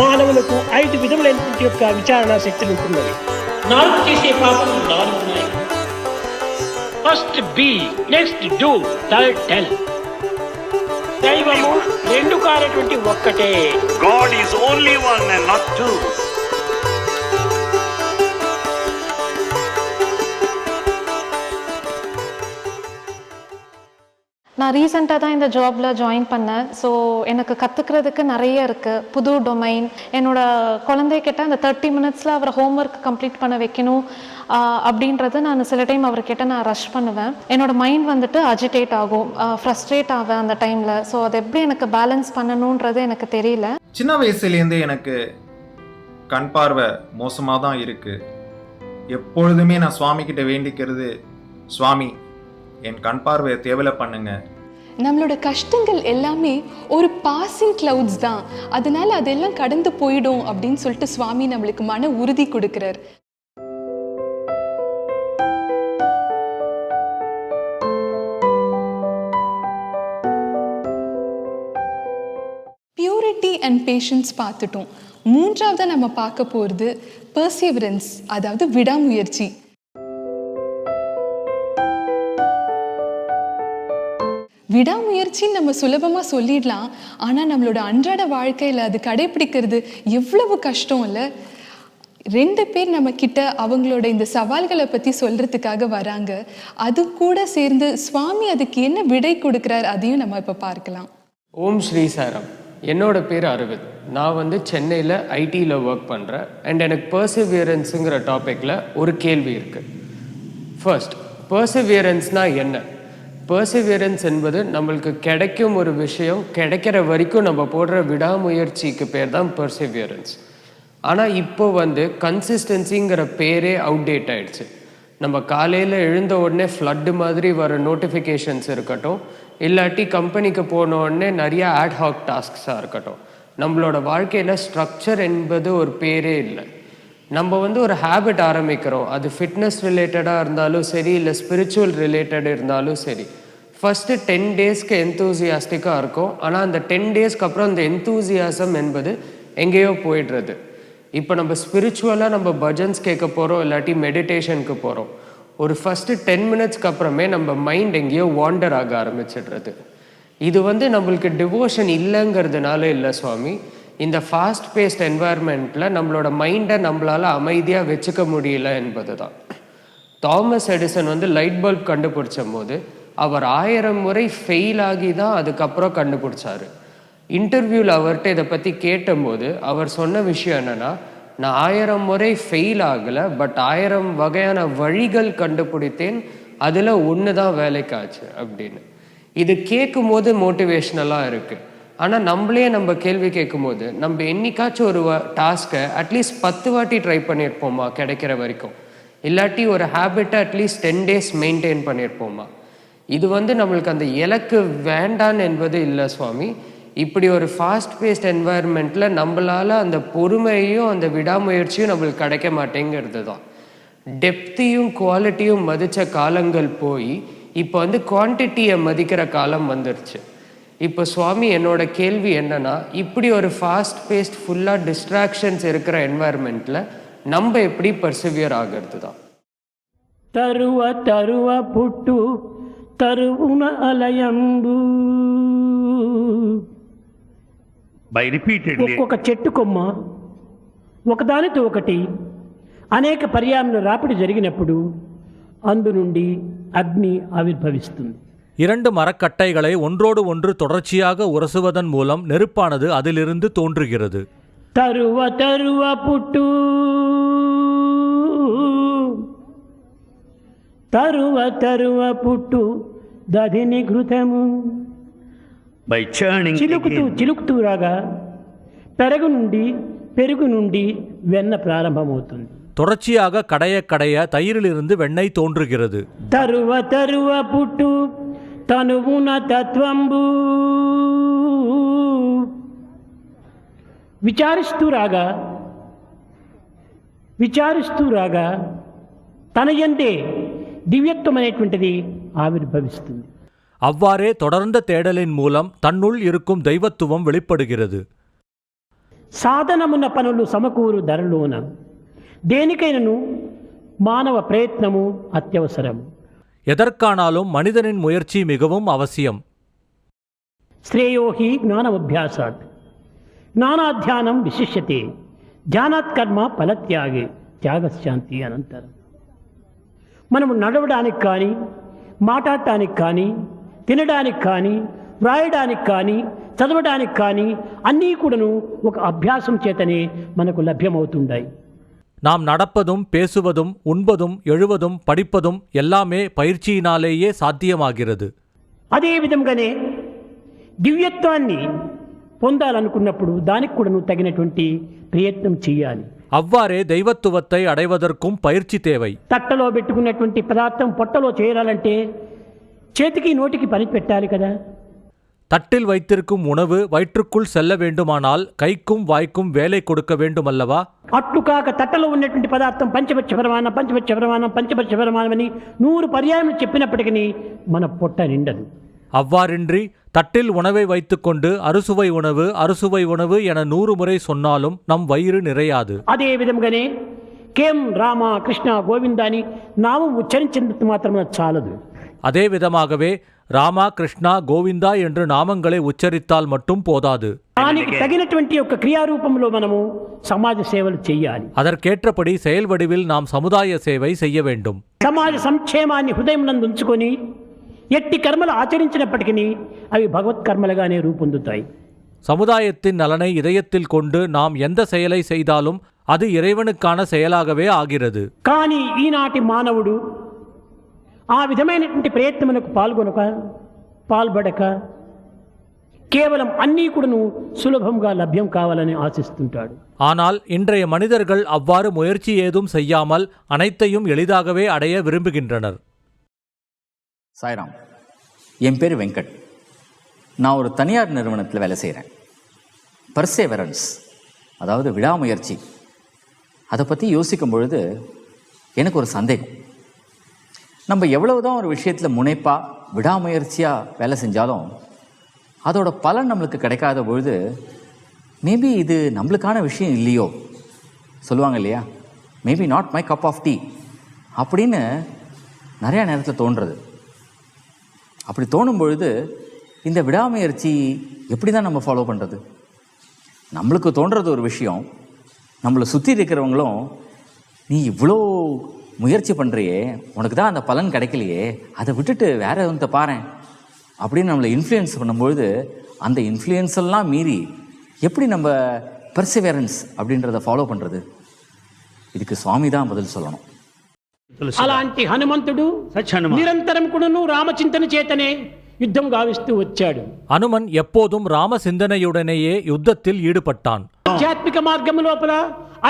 మానవులకు ఐదు విధములైనటువంటి యొక్క విచారణ శక్తులు ఉంటున్నవి. నాలుగు చేసే పాపం నాలుగు ఉన్నాయి. First be next do third tell దైవము రెండు కానటువంటి ఒక్కటే. God is only one and not two. நான் ரீசெண்டாக தான் இந்த ஜாபில் ஜாயின் பண்ணேன். ஸோ எனக்கு கற்றுக்கிறதுக்கு நிறைய இருக்குது புது டொமைன் என்னோட குழந்தைகிட்ட அந்த தேர்ட்டி மினிட்ஸில் அவரை ஹோம்ஒர்க் கம்ப்ளீட் பண்ண வைக்கணும் அப்படின்றது நான் சில டைம் அவர்கிட்ட நான் ரஷ் பண்ணுவேன். என்னோட மைண்ட் வந்துட்டு அஜிடேட் ஆகும். ஃப்ரஸ்ட்ரேட் ஆவேன் அந்த டைமில் ஸோ அதை எப்படி எனக்கு பேலன்ஸ் பண்ணணுன்றது எனக்கு தெரியல. சின்ன வயசுலேருந்தே எனக்கு கண் பார்வை மோசமாக தான் இருக்குது எப்பொழுதுமே நான் சுவாமிக்கிட்ட வேண்டிக்கிறது சுவாமி என் கண் பார்வையை தேவலை பண்ணுங்கள் நம்மளோட கஷ்டங்கள் எல்லாமே ஒரு பாசிங் கிளவுட்ஸ் தான். அதனால அதெல்லாம் கடந்து போயிடும் அப்படின்னு சொல்லிட்டு சுவாமி நம்மளுக்கு மன உறுதி கொடுக்கிறார். பியூரிட்டி அண்ட் பேஷன்ஸ் பார்த்துட்டோம். மூன்றாவதாக நம்ம பார்க்க போகிறது பர்சிவரன்ஸ் அதாவது விடாமுயற்சி. விடாமுயற்சின்னு நம்ம சுலபமாக சொல்லிடலாம். ஆனால் நம்மளோட அன்றாட வாழ்க்கையில் அது கடைப்பிடிக்கிறது எவ்வளவு கஷ்டம் இல்லை? ரெண்டு பேர் நம்ம கிட்ட அவங்களோட இந்த சவால்களை பற்றி சொல்கிறதுக்காக வராங்க. அது கூட சேர்ந்து சுவாமி அதுக்கு என்ன விடை கொடுக்குறார் அதையும் நம்ம இப்போ பார்க்கலாம். ஓம் ஸ்ரீ சாரம். என்னோட பேர் அரவிந்த் நான் வந்து சென்னையில் ஐடியில் ஒர்க் பண்ணுறேன் அண்ட் எனக்கு பர்சிவியரன்ஸுங்கிற டாப்பிக்கில் ஒரு கேள்வி இருக்குது ஃபர்ஸ்ட் பர்சிவியரன்ஸ்னால் என்ன? பர்சிவியரன்ஸ் என்பது நம்மளுக்கு கிடைக்கும் ஒரு விஷயம் கிடைக்கிற வரைக்கும் நம்ம போடுற விடாமுயற்சிக்கு பேர் தான் பர்சிவியரன்ஸ் ஆனால் இப்போ வந்து கன்சிஸ்டன்சிங்கிற பேரே அவுடேட் ஆயிடுச்சு. நம்ம காலையில் எழுந்த உடனே ஃப்ளட்டு மாதிரி வர நோட்டிஃபிகேஷன்ஸ் இருக்கட்டும் இல்லாட்டி கம்பெனிக்கு போன உடனே நிறைய ஆட்ஹாக் டாஸ்க்ஸாக இருக்கட்டும். நம்மளோட வாழ்க்கையில் ஸ்ட்ரக்சர் என்பது ஒரு பேரே இல்லை. நம்ம வந்து ஒரு ஹேபிட் ஆரம்பிக்கிறோம். அது ஃபிட்னஸ் ரிலேட்டடாக இருந்தாலும் சரி இல்லை ஸ்பிரிச்சுவல் ரிலேட்டட் இருந்தாலும் சரி. ஃபஸ்ட்டு டென் டேஸ்க்கு எந்தூசியாஸ்டிக்காக இருக்கும். ஆனால் அந்த டென் டேஸ்க்கு அப்புறம் அந்த எந்தூசியாசம் என்பது எங்கேயோ போயிடுறது. இப்போ நம்ம ஸ்பிரிச்சுவலாக நம்ம பஜன்ஸ் கேட்க போகிறோம் இல்லாட்டி மெடிடேஷனுக்கு போகிறோம் ஒரு ஃபஸ்ட்டு டென் மினிட்ஸ்க்கு அப்புறமே நம்ம மைண்ட் எங்கேயோ வாண்டர் ஆக ஆரம்பிச்சிடுறது. இது வந்து நம்மளுக்கு டிவோஷன் இல்லைங்கிறதுனால இல்லை சுவாமி. இந்த ஃபாஸ்ட் பேஸ்ட் என்வாயர்மெண்ட்டில் நம்மளோட மைண்டை நம்மளால் அமைதியாக வச்சுக்க முடியல என்பது தான் தாமஸ் எடிசன் வந்து லைட் பல்ப் கண்டுபிடிச்ச போது அவர் ஆயிரம் முறை ஃபெயில் ஆகி தான் அதுக்கப்புறம் கண்டுபிடிச்சார். இன்டர்வியூவில் அவர்கிட்ட இதை பற்றி கேட்டபோது அவர் சொன்ன விஷயம் என்னென்னா நான் ஆயிரம் முறை ஃபெயில் ஆகலை பட் ஆயிரம் வகையான வழிகள் கண்டுபிடித்தேன் அதில் ஒன்று தான் வேலைக்காச்சு அப்படின்னு. இது கேட்கும் போது மோட்டிவேஷ்னலாக இருக்குது ஆனால் நம்மளே நம்ம கேள்வி கேட்கும்போது நம்ம என்னைக்காச்சும் ஒரு டாஸ்க்கை அட்லீஸ்ட் பத்து வாட்டி ட்ரை பண்ணியிருப்போமா கிடைக்கிற வரைக்கும்? இல்லாட்டி ஒரு ஹேபிட்டை at least ten days maintain பண்ணியிருப்போமா? இது வந்து நம்மளுக்கு அந்த இலக்கு வேண்டான் என்பது இல்லை சுவாமி. இப்படி ஒரு ஃபாஸ்ட் பேஸ்ட் என்வாயர்மெண்ட்டில் நம்மளால் அந்த பொறுமையும் அந்த விடாமுயற்சியும் நம்மளுக்கு கிடைக்க மாட்டேங்கிறது தான் டெப்த்தையும் குவாலிட்டியும் மதித்த காலங்கள் போய் இப்போ வந்து குவான்டிட்டியை மதிக்கிற காலம் வந்துருச்சு. இப்போ சுவாமி என்னோட கேள்வி என்னன்னா இப்படி ஒரு ஃபாஸ்ட் பேஸ்ட் ஃபுல்லாக டிஸ்ட்ராக்ஷன்ஸ் இருக்கிற என்வாயர்மெண்ட்டில் நம்ம எப்படி பர்சிவியர் ஆகிறது தான் తరువ తరువ పుట్టు తరువున అలయంబు By repeatedly ఒక్కొక్క చెట్టు కొమ్మ ఒకదానితో ఒకటి అనేక పర్యావరణ రాపిడి జరిగినప్పుడు అందు నుండి అగ్ని ఆవిర్భవిస్తుంది இரண்டு மரக்கட்டைகளை ஒன்றோடு ஒன்று தொடர்ச்சியாக உரசுவதன் மூலம் நெருப்பானது அதிலிருந்து தோன்றுகிறது తరువ తరువ పుట్టు తరువ తరువ పుట్టు దధిని ఘృతము by churning చిలుకుతూ again, చిలుకుతూ రాగా పెరుగు నుండి పెరుగు నుండి వెన్న ప్రారంభమవుతుంది தொடர்ச்சியாக கடைய கடைய தயிரிலிருந்து வெண்ணெய் தோன்றுகிறது తరువ తరువ పుట్టు తనువున తత్వంబు విచారిస్తూ రాగా విచారిస్తూ రాగా తన ఎందే దివ్యత్వం అనేటువంటిది ఆవిర్భవిస్తుంది அவ்வாறே தொடர்ந்த தேடலின் மூலம் தன்னுள் இருக்கும் தெய்வத்துவம் வெளிப்படுகிறது సాధనమున్న పనులు సమకూరు ధరలోన దేనికైనను మానవ ప్రయత్నము అత్యవసరం எதற்கானாலும் மனிதனின் முயற்சி மிகவும் அவசியம் శ్రేయో హి జ్ఞానమభ్యాసాత్ జ్ఞానాధ్యానం విశిష్యతే ధ్యానాత్ కర్మ ఫలత్యాగే త్యాగశాంతి అనంతరం మనము నడవడానికి కానీ మాట్లాడటానికి కానీ తినడానికి కానీ వ్రాయడానికి కానీ చదవడానికి కానీ అన్నీ కూడాను ఒక అభ్యాసం చేతనే మనకు లభ్యమవుతుంటాయి நாம் நடப்பதும் பேசுவதும் உண்பதும் எழுவதும் படிப்பதும் எல்லாமே பயிற்சியினாலேயே சாத்தியமாகிறது అదే విధంగానే దివ్యత్వాన్ని పొందాలనుకున్నప్పుడు దానికి కూడాను తగినటువంటి ప్రయత్నం చేయాలి அவ்வாறே தெய்வத்துவத்தை அடைவதற்கும் பயிற்சி தேவை తట్టలో పెట్టుకున్నటువంటి పదార్థం పొట్టలో చేరాలంటే చేతికి నోటికి పని పెట్టాలి కదా தட்டில் வைத்திருக்கும் உணவு வயிற்றுக்குள் செல்ல வேண்டுமானால் கைக்கும் வாய்க்கும் வேலை கொடுக்க வேண்டுமல்லவா అట్లు కాక తట్టలో ఉన్నటువంటి పదార్థం పంచపక్ష ప్రమాణం పంచపక్ష ప్రమాణం పంచపక్ష ప్రమాణం అని నూరు పర్యాయం చెప్పినప్పటికీ మన పొట్ట నిండదు அவ்வாறின்றி தட்டில் உணவை வைத்துக்கொண்டு அறுசுவை உணவு அறுசுவை உணவு என நூறு முறை சொன்னாலும் நம் வயிறு நிறையாது అదే విధంగానే కేం రామ కృష్ణ గోవింద అని నామం ఉచ్చరించినందుకు మాత్రం చాలదు அதே விதமாகவே ராமா கிருஷ்ணா கோவிந்தா என்று நாமங்களை உச்சரித்தால் மட்டும் போதாது దానికి తగినటువంటి యొక్క క్రియారూపంలో మనము సమాజ సేవలు చేయాలి அதற்கேற்றபடி செயல் வடிவில் நாம் சமுதாய சேவை செய்ய வேண்டும் సమాజ సంక్షేమాన్ని హృదయం నందు ఉంచుకొని ఎట్టి కర్మలు ఆచరించినప్పటికీ అవి భగవత్ కర్మలుగానే రూపొందుతాయి சமுதாயத்தின் நலனை இதயத்தில் கொண்டு நாம் எந்த செயலை செய்தாலும் அது இறைவனுக்கான செயலாகவே ஆகிறது కానీ ఈనాటి మానవుడు ఆ విధమైనటువంటి ప్రయత్నములకు పాల్గొనక పాల్పడక కేవలం అన్నీ కూడాను సులభంగా లభ్యం కావాలని ఆశిస్తుంటాడు ஆனால் இன்றைய மனிதர்கள் அவ்வாறு முயற்சி ஏதும் செய்யாமல் அனைத்தையும் எளிதாகவே அடைய விரும்புகின்றனர் சாய்ராம் என் பேர் வெங்கட் நான் ஒரு தனியார் நிறுவனத்தில் வேலை செய்கிறேன் பர்சேவரன்ஸ் அதாவது விடாமுயற்சி அதை பற்றி யோசிக்கும் பொழுது எனக்கு ஒரு சந்தேகம் நம்ம எவ்வளவுதான் ஒரு விஷயத்தில் முனைப்பாக விடாமுயற்சியாக வேலை செஞ்சாலும் அதோட பலன் நம்மளுக்கு கிடைக்காத பொழுது மேபி இது நம்மளுக்கான விஷயம் இல்லையோ? சொல்லுவாங்க இல்லையா? Maybe not my cup of tea அப்படின்னு நிறையா நேரத்தில் தோன்றுறது அப்படி தோணும் பொழுது இந்த விடாமுயற்சி எப்படி தான் நம்ம ஃபாலோ பண்ணுறது நம்மளுக்கு தோன்றது ஒரு விஷயம் நம்மளை சுற்றி இருக்கிறவங்களும் நீ இவ்வளோ முயற்சி பண்ணுறியே உனக்கு தான் அந்த பலன் கிடைக்கலையே அதை விட்டுட்டு வேற வந்து பாரேன் அப்படின்னு நம்மளை இன்ஃப்ளூயன்ஸ் பண்ணும்பொழுது அந்த இன்ஃப்ளூயன்ஸ் எல்லாம் மீறி எப்படி நம்ம பெர்சிவேரன்ஸ் அப்படின்றத ஃபாலோ பண்ணுறது இதுக்கு சுவாமி தான் பதில் சொல்லணும் అలాంటి హనుమంతుడు నిరంతరం కూడాను రామచింతన చేతనే యుద్ధం గావిస్తూ వచ్చాడు அனுமன் எப்போதும் ராம சிந்தனையுடனேயே யுத்தத்தில் ஈடுபட்டான் ఆధ్యాత్మిక మార్గం లోపల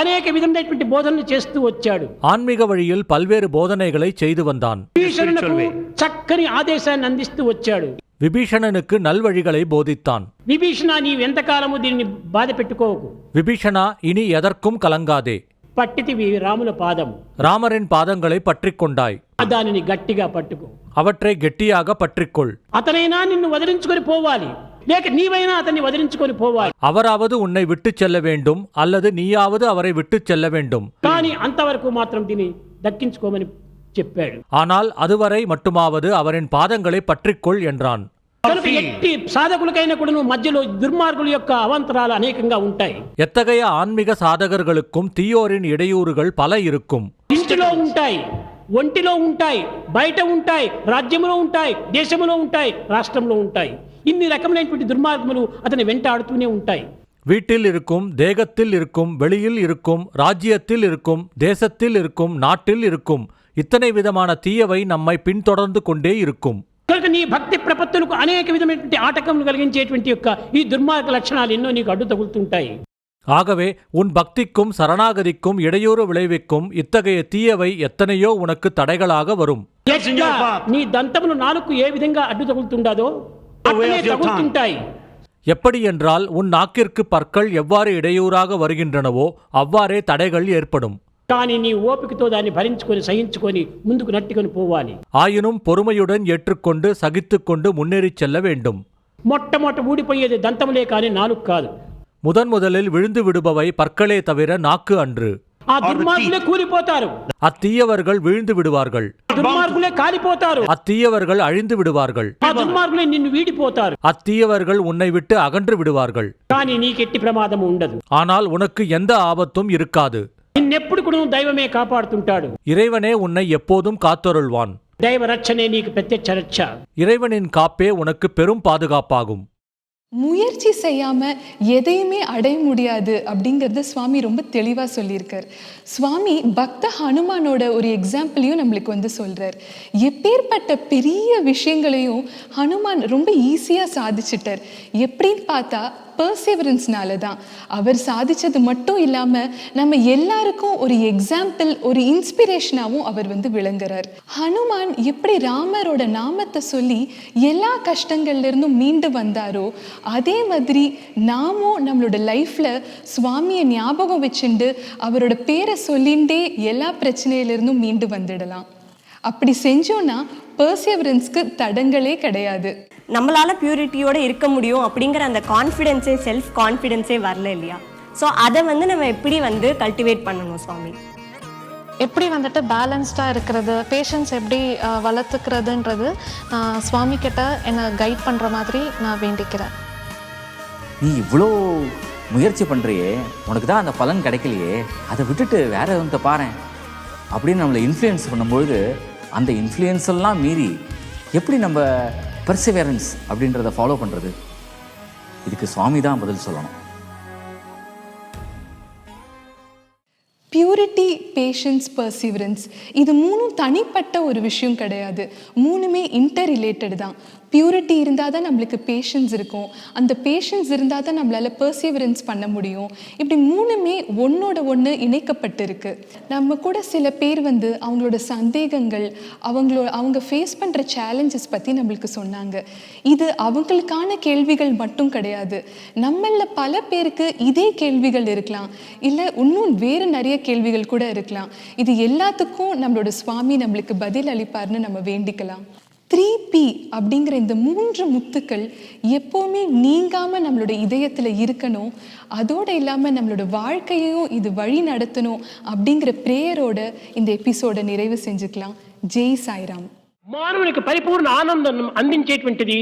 అనేక విధమైనటువంటి బోధనలు చేస్తూ వచ్చాడు ஆன்மீக வழியில் பல்வேறு போதனைகளை செய்து வந்தான் విభీషణునకు చక్కని ఆదేశాన్ని అందిస్తూ వచ్చాడు விபீஷணனுக்கு நல்வழிகளை போதித்தான் విభీషణ నీవు ఎంతకాలము దీన్ని బాధ పెట్టుకోకు விபீஷணா இனி எதற்கும் கலங்காதே పట్టితివి రాముల పాదము ராமரின் பாதங்களை பற்றிக் கொண்டாய் దానిని గట్టిగా పట్టుకో அவற்றை கெட்டியாக பற்றிக்கொள் అతనైనా నిన్ను వదిలించుకొని పోవాలి లేక నీవైనా అతన్ని వదిలించుకొని పోవాలి அவராவது உன்னை விட்டுச் செல்ல வேண்டும் அல்லது நீயாவது அவரை விட்டுச் செல்ல வேண்டும் కానీ అంతవరకు మాత్రం దీన్ని దక్కించుకోమని చెప్పాడు ஆனால் அதுவரை மட்டுமாவது அவரின் பாதங்களை பற்றிக்கொள் என்றான் కనుక ఎట్టి సాధకులకైనా కూడా మధ్యలో దుర్మార్గుల యొక్క అవాంతరాలు అనేకంగా ఉంటాయి எத்தகைய ஆன்மீக சாதகர்களுக்கும் தீயோரின் இடையூறுகள் பல இருக்கும் ఇంటిలో ఉంటాయి ఒంటిలో ఉంటాయి బయట ఉంటాయి రాజ్యంలో ఉంటాయి దేశంలో ఉంటాయి రాష్ట్రంలో ఉంటాయి ఇన్ని రకములైనటువంటి దుర్మార్గములు అతని వెంటాడుతూనే ఉంటాయి வீட்டில் இருக்கும் தேகத்தில் இருக்கும் வெளியில் இருக்கும் ராஜ்யத்தில் இருக்கும் தேசத்தில் இருக்கும் நாட்டில் இருக்கும் இத்தனை விதமான தீயவை நம்மை பின்தொடர்ந்து கொண்டே இருக்கும் కనుక నీ భక్తి ప్రపత్తులకు అనేక విధమైనటువంటి ఆటకములు కలిగించేటువంటి యొక్క ఈ దుర్మార్గ లక్షణాలు ఎన్నో నీకు అడ్డు తగులుతుంటాయి ஆகவே உன் பக்திக்கும் சரணாகதிக்கும் இடையூறு விளைவிக்கும் இத்தகைய தீயவை எத்தனையோ உனக்கு தடைகளாக வரும் ఎట్లా నీ దంతములు నాలుగు ఏ విధంగా అడ్డు తగులుతుండాదో అట్లనే తగులుతుంటాయి எப்படி என்றால் உன் நாக்கிற்கு பற்கள் எவ்வாறு இடையூறாக வருகின்றனவோ அவ்வாறே தடைகள் ஏற்படும் కానీ నీ ఓపికతో దాన్ని భరించుకొని సహించుకొని ముందుకు నట్టుకొని పోవాలి ஆயினும் பொறுமையுடன் ஏற்றுக்கொண்டு சகித்துக்கொண்டு முன்னேறிச் செல்ல வேண்டும் మొట్టమొదట ఊడిపోయేది దంతములే కానీ నాలుగు కాదు முதன் முதலில் விழுந்து விடுபவை பற்களே தவிர நாக்கு அன்று ఆ దుర్మార్గులే కూలిపోతారు அத்தீயவர்கள் விழுந்து விடுவார்கள் ఆ దుర్మార్గులే కాలిపోతారు அத்தீயவர்கள் அழிந்து விடுவார்கள் ఆ దుర్మార్గులే నిన్ను వీడిపోతారు அத்தீயவர்கள் உன்னை விட்டு அகன்று விடுவார்கள் కానీ నీకెట్టి ప్రమాదం ఉండదు ஆனால் உனக்கு எந்த ஆபத்தும் இருக்காது నిన్నెప్పుడు కూడా నువ్వు దైవమే కాపాడుతుంటాడు இறைவனே உன்னை எப்போதும் காத்தருள்வான் దైవ రక్షణే నీకు ప్రత్యక్ష రక్ష இறைவனின் காப்பே உனக்கு பெரும் பாதுகாப்பாகும் முயற்சி செய்யாம எதையுமே அடைய முடியாது அப்படிங்கிறத சுவாமி ரொம்ப தெளிவா சொல்லியிருக்கார். சுவாமி பக்த ஹனுமானோட ஒரு எக்ஸாம்பிளையும் நம்மளுக்கு வந்து சொல்றார். எப்பேற்பட்ட பெரிய விஷயங்களையும் ஹனுமான் ரொம்ப ஈஸியா சாதிச்சிட்டார். எப்படின்னு பார்த்தா பர்சேவரன்ஸ்னால தான். அவர் சாதிச்சது மட்டும் இல்லாமல் நம்ம எல்லாருக்கும் ஒரு எக்ஸாம்பிள் ஒரு இன்ஸ்பிரேஷனாகவும் அவர் வந்து விளங்குறார். ஹனுமான் எப்படி ராமரோட நாமத்தை சொல்லி எல்லா கஷ்டங்கள்லேருந்தும் மீண்டு வந்தாரோ அதே மாதிரி நாமும் நம்மளோட லைஃப்பில் சுவாமியை ஞாபகம் வச்சுண்டு அவரோட பேரை சொல்லிண்டே எல்லா பிரச்சனையிலிருந்தும் மீண்டு வந்துடலாம். அப்படி செஞ்சோன்னா பர்சியவரன்ஸ்க்கு தடங்களே கிடையாது. நம்மளால பியூரிட்டியோட இருக்க முடியும் அப்படிங்கிற அந்த கான்ஃபிடென்ஸே செல்ஃப் கான்ஃபிடென்ஸே வரல இல்லையா? ஸோ அதை வந்து நம்ம எப்படி வந்து கல்டிவேட் பண்ணணும் சுவாமி? எப்படி வந்துட்டு பேலன்ஸ்டாக இருக்கிறது பேஷன்ஸ் எப்படி வளர்த்துக்கிறதுன்றது சுவாமி கிட்ட என்னை கைட் பண்ணுற மாதிரி நான் வேண்டிக்கிறேன். நீ இவ்வளோ முயற்சி பண்ணுறியே உனக்கு தான் அந்த பலன் கிடைக்கலையே அதை விட்டுட்டு வேற எதுவும் பாரேன். அப்படின்னு நம்மளை இன்ஃப்ளூயன்ஸ் பண்ணும்பொழுது அந்த இன்ஃப்ளூயன்ஸ் எல்லாம் மீறி எப்படி நம்ம பர்சிவேரன்ஸ் அப்படின்றத ஃபாலோ பண்ணுறது இதுக்கு சுவாமி தான் பதில் சொல்லணும். பேஷன்ஸ் பர்சிவரன்ஸ் இது மூணும் தனிப்பட்ட ஒரு விஷயம் கிடையாது. மூணுமே இன்டர் ரிலேட்டட் தான். பியூரிட்டி இருந்தால் தான் நம்மளுக்கு பேஷன்ஸ் இருக்கும். அந்த பேஷன்ஸ் இருந்தால் தான் நம்மளால் பர்சிவரன்ஸ் பண்ண முடியும். இப்படி மூணுமே ஒன்றோட ஒன்று இணைக்கப்பட்டிருக்கு. நம்ம கூட சில பேர் வந்து அவங்களோட சந்தேகங்கள் அவங்களோட அவங்க ஃபேஸ் பண்ணுற சேலஞ்சஸ் பற்றி நம்மளுக்கு சொன்னாங்க. இது அவங்களுக்கான கேள்விகள் மட்டும் கிடையாது. நம்மளில் பல பேருக்கு இதே கேள்விகள் இருக்கலாம். இல்லை இன்னும் வேறு நிறைய கேள்விகள் கூட இருக்கலாம் இது எல்லாத்துக்கும் நம்மளோட சுவாமி நம்மளுக்கு பதில் அளிப்பார்னு நம்ம வேண்டிக்கலாம் த்ரீ பி அப்படிங்கிற இந்த மூன்று முத்துக்கள் எப்போவுமே நீங்காம நம்மளோட இதயத்தில் இருக்கணும் அதோடு இல்லாமல் நம்மளோட வாழ்க்கையையும் இது வழி நடத்தணும் அப்படிங்கிற ப்ரேயரோட இந்த எபிசோடை நிறைவு செஞ்சுக்கலாம் ஜெய் சாய்ராம் మానవునికి పరిపూర్ణ ఆనందం అందించేటువంటిది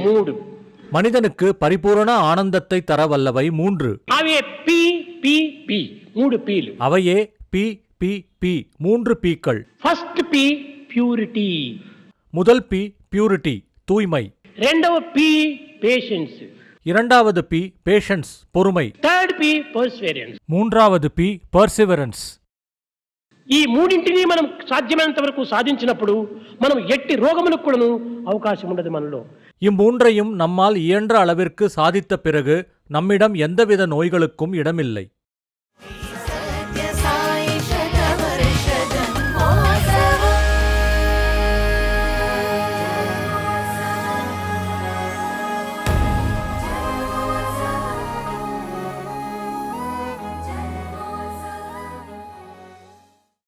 మూడు மனிதனுக்கு பரிபூரண ஆனந்தத்தை தர வல்லவை மூன்று అవే పి పి పి మూడు పీలు அவையே பி பி பி மூன்று பீக்கள் ఫస్ట్ పి ప్యూరిటీ முதல் பி பியூரிட்டி தூய்மை రెండవ పి పేషెన్స్ இரண்டாவது பி பேஷன்ஸ் பொறுமை థర్డ్ పి పర్స్వేరియన్స్ மூன்றாவது பி பர்சிவரன்ஸ் ఈ మూడింటిని మనం సాధ్యమైనంత వరకు సాధించినప్పుడు మనం ఎట్టి రోగములకు కూడాను అవకాశం ఉండదు మనలో இம்மூன்றையும் நம்மால் இயன்ற அளவிற்கு சாதித்த பிறகு நம்மிடம் எந்தவித நோய்களுக்கும் இடமில்லை